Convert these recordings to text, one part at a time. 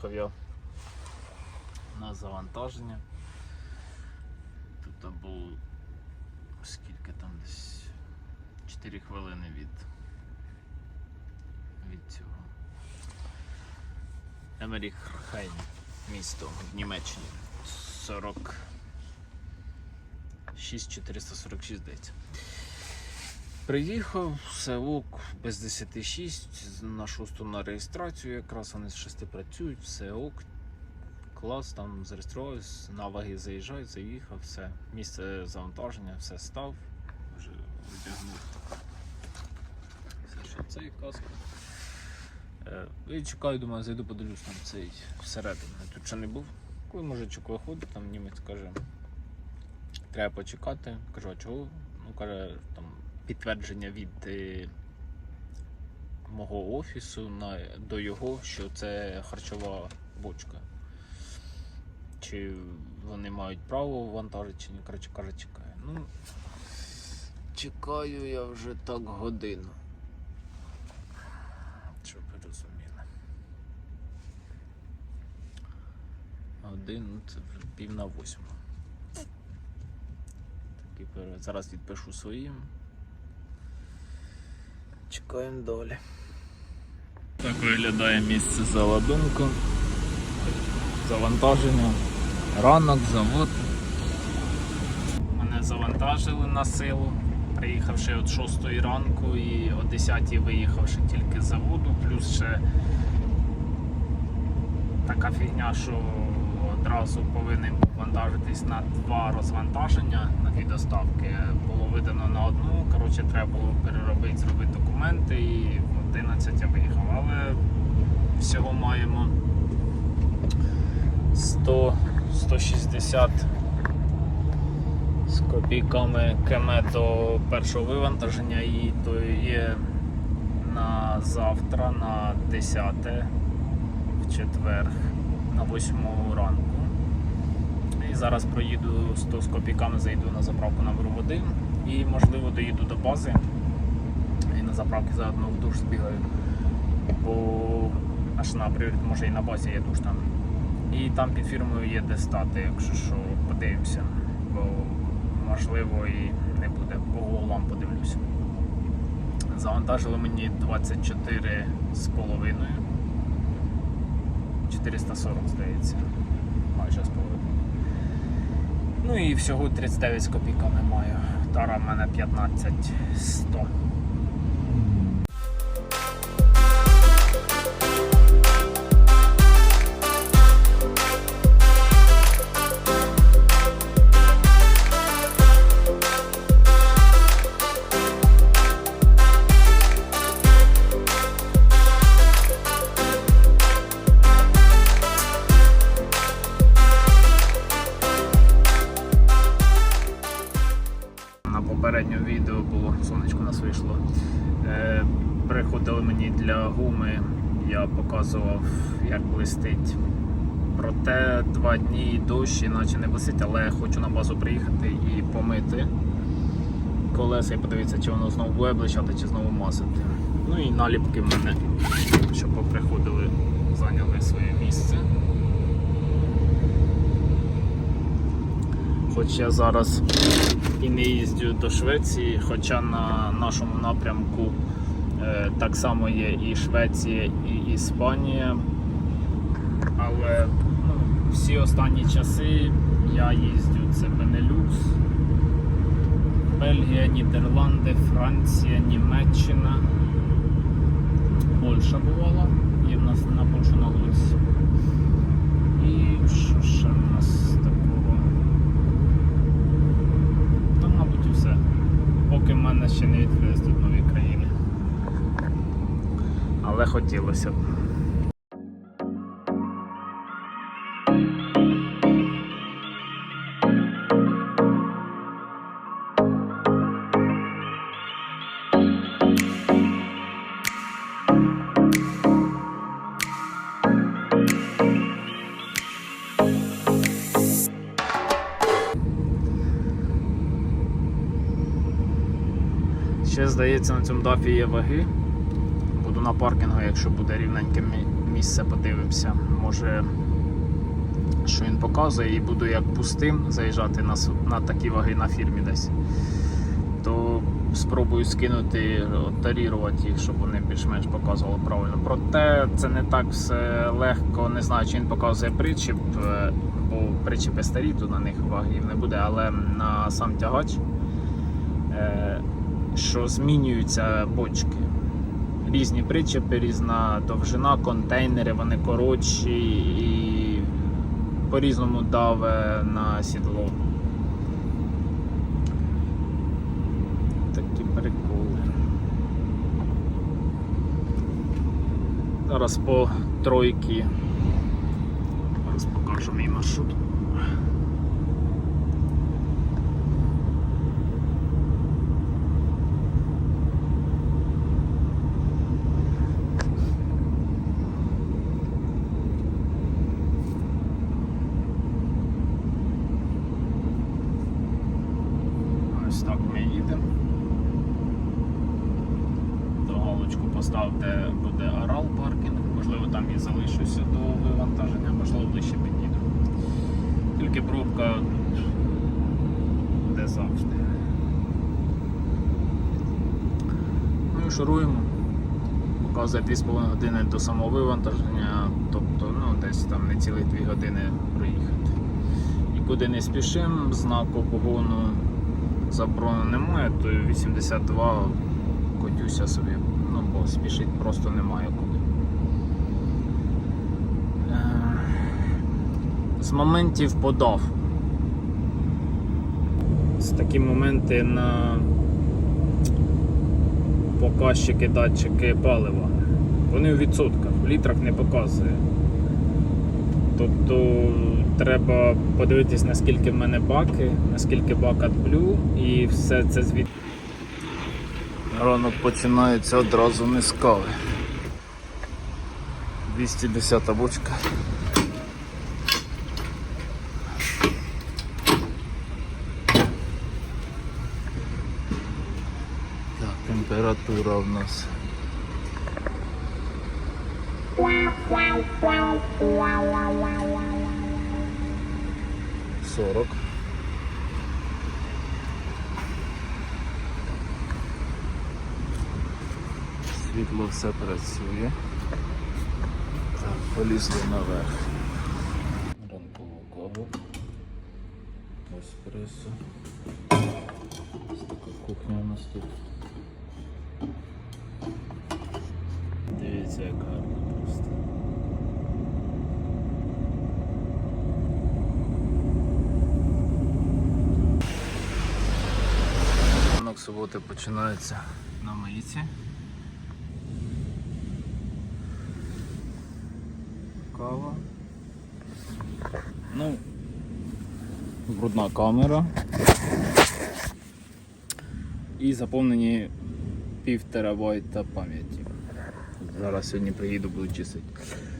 Приїхав я на завантаження. Тут було скільки там десь 4 хвилини від, від цього. Емеріххайм, місто в Німеччині. 40 6446 здається. Приїхав, все ок, без 10.06, на 6 на реєстрацію, якраз вони з 6 працюють, все ок. Клас, там зареєструвався, на ваги заїжджаю, заїхав, все. Місце завантаження, все став, вже одягнув. Все, що цей каску. Е, І чекаю, думаю, зайду подивлюсь там цей всередину. Тут ще не був. Коли мужичок виходить, там німець каже, треба почекати. Кажу, а чого? Ну, каже, там підтвердження від е, мого офісу на, до його, що це харчова бочка. Чи вони мають право вантажити, чи ні. Коротше, каже, чекаю. Ну, чекаю я вже так годину. Щоб ви розуміли. Годину це вже пів на восьму. Зараз відпишу своїм. Чекаємо далі. Так виглядає місце заладунку. Завантаження. Ранок, завод. Мене завантажили на силу. Приїхавши от 6 ранку і о 10 виїхавши тільки з заводу, плюс ще така фігня, що одразу повинен вантажитись на два розвантаження на дві доставки. Було видано на одну. Коротше, треба було переробити, зробити документи і в 11 я виїхав. Але всього маємо 100, 160 з копійками км до першого вивантаження і то є на завтра, на 10 в четвер на 8 ранку. І зараз проїду 100 з копійками, зайду на заправку номер 1 і можливо доїду до бази і на заправки заодно в душ збігаю. Бо аж на пріоритет може і на базі є душ там. І там під фірмою є де стати, якщо що, подивимося. Бо можливо і не буде, по гуглам подивлюся. Завантажили мені 24 з половиною. 440, здається. Майже з половиною. Ну і всього 39 з копійками маю. Тара в мене 15 я показував, як блистить. Проте два дні дощ, іначе не блистить, але хочу на базу приїхати і помити колеса і подивитися, чи воно знову буде блищати, чи знову масити. Ну і наліпки в мене, щоб поприходили, зайняли своє місце. Хоч я зараз і не їздю до Швеції, хоча на нашому напрямку так само є і Швеція, і Іспанія. Але ну, всі останні часи я їздю це Бенелюкс, Бельгія, Нідерланди, Франція, Німеччина, Польща бувала, є в нас на Польщу на луці. І що ще в нас такого? Та, мабуть, і все. Поки в мене ще не відкрились Але хотілося. Ще здається на цьому дафі є ваги. На паркінгу, якщо буде рівненьке місце подивимося. Може, що він показує, і буду як пустим заїжджати на, на такі ваги на фірмі десь. То спробую скинути, тарірувати їх, щоб вони більш-менш показували правильно. Проте це не так все легко, не знаю, чи він показує причіп, е, бо причіпи старі, то на них вагів не буде, але на сам тягач, е, що змінюються бочки. Різні причепи, різна довжина, контейнери, вони коротші і по-різному даве на сідло. Такі приколи. Зараз по тройки. Зараз покажу мій маршрут. Ось так ми їдемо. До постав, де буде Арал паркінг. Можливо, там і залишуся до вивантаження, можливо, ближче підійду. Тільки пробка буде завжди. Ну і шуруємо. Показує 2,5 години до самого вивантаження, тобто ну, десь там не цілих 2 години проїхати. Нікуди не спішимо, знаку погону заборони немає, то 82 котюся собі, ну бо спішити просто немає куди. Е, З моментів подав. З такі моменти на показчики, датчики палива. Вони у відсотках, в літрах не показує. Тобто треба подивитись, наскільки в мене баки, наскільки бак адблю і все це звід. Ранок починається одразу не з кави. 210 бочка. Так, температура в нас. Сорок. Світло все працює. Так, полізли наверх. Ранкову каву. Еспресо. Ось така кухня у нас тут. Дивіться, як гарно просто. Ранок суботи починається на мийці. Кава. Ну, брудна камера. І заповнені пів терабайта пам'яті. Зараз сьогодні приїду, буду чистити.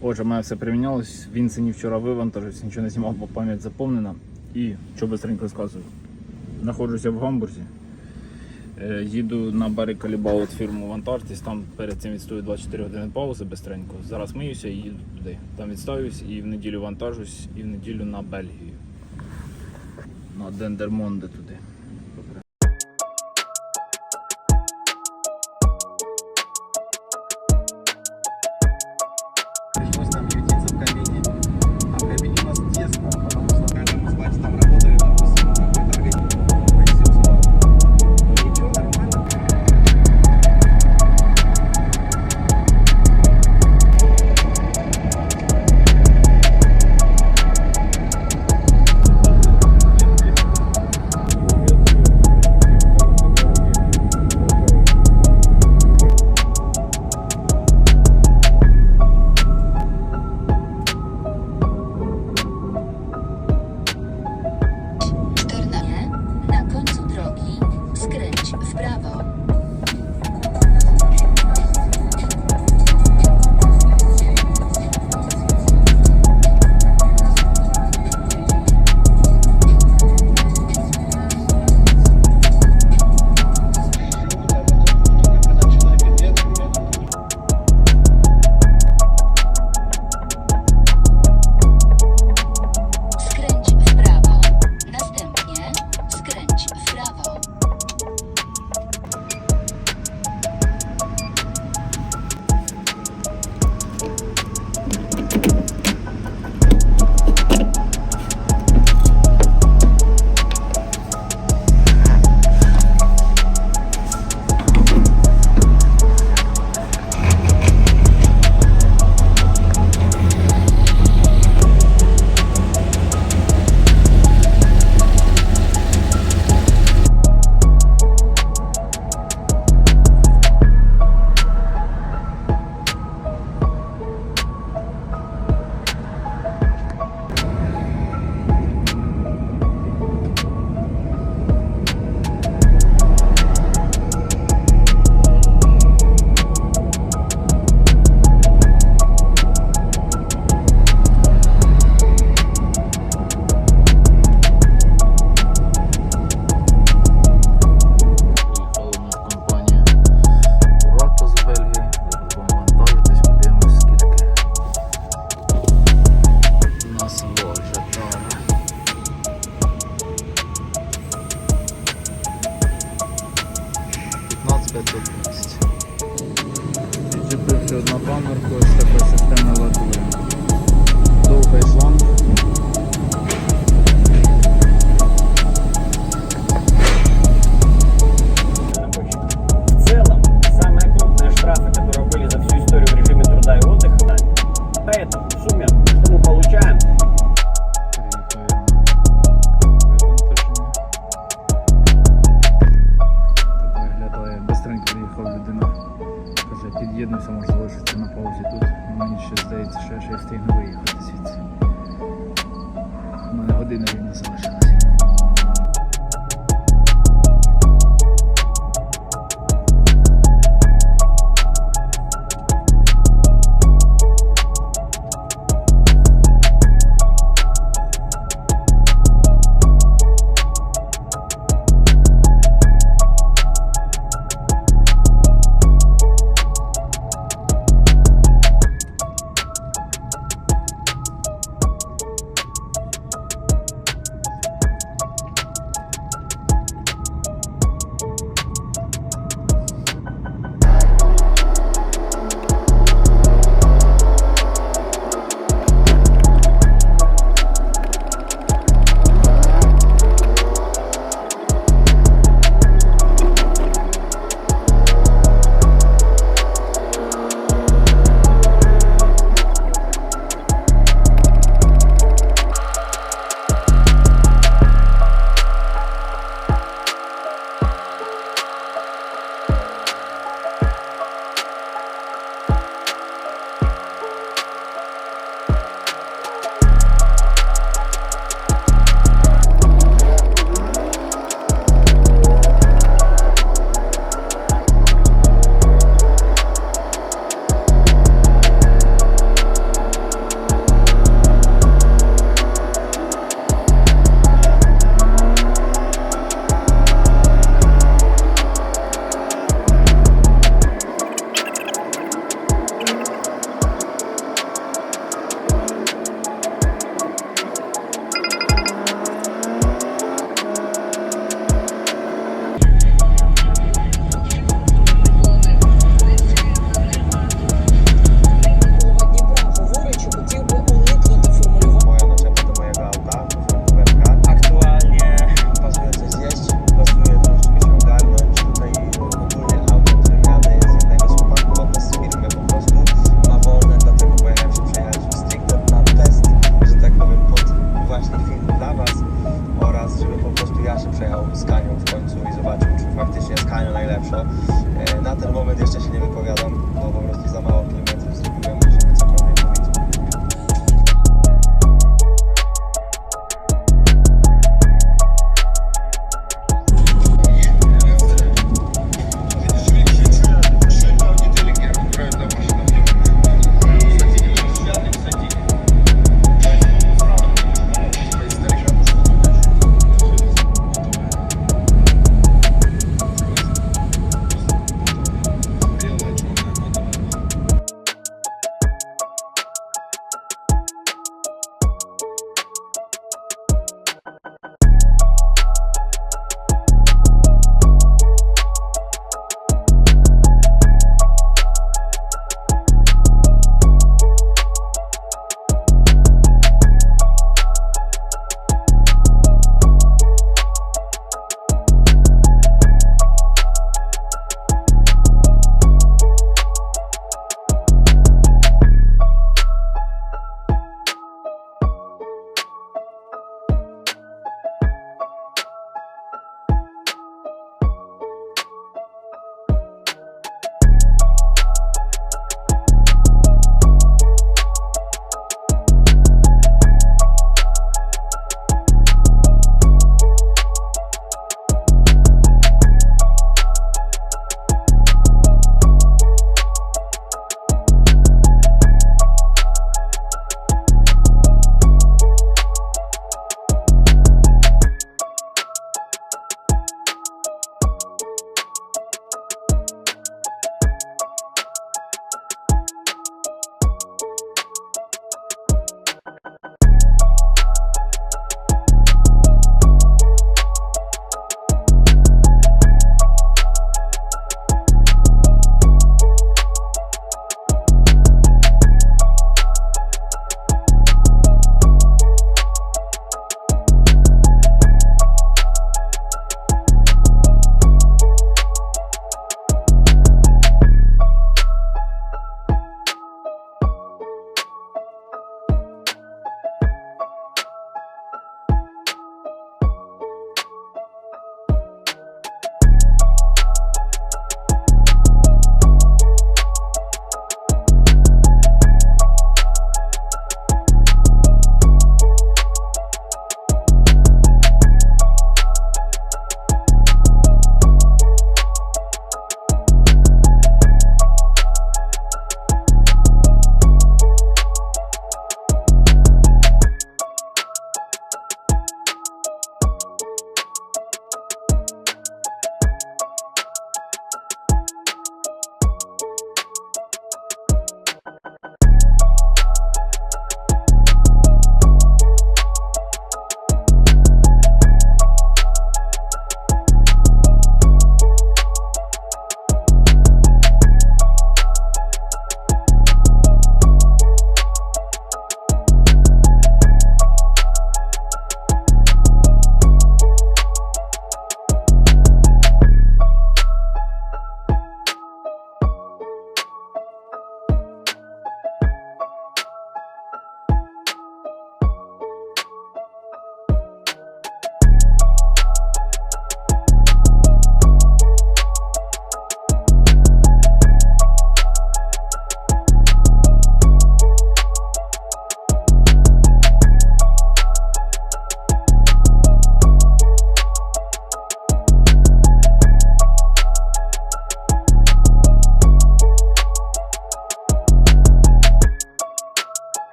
Отже, в мене все примінялось. Він це ні вчора вивантажився, нічого не знімав, бо пам'ять заповнена. І що быстренько розказую. Знаходжуся в Гамбурзі. Е, Їду на Барі Калібаут фірму Вантартіс, там перед цим відстою 24 години паузи бистренько. Зараз миюся і їду туди. Там відставлюсь і в неділю вантажусь, і в неділю на Бельгію. На Дендермонде туди.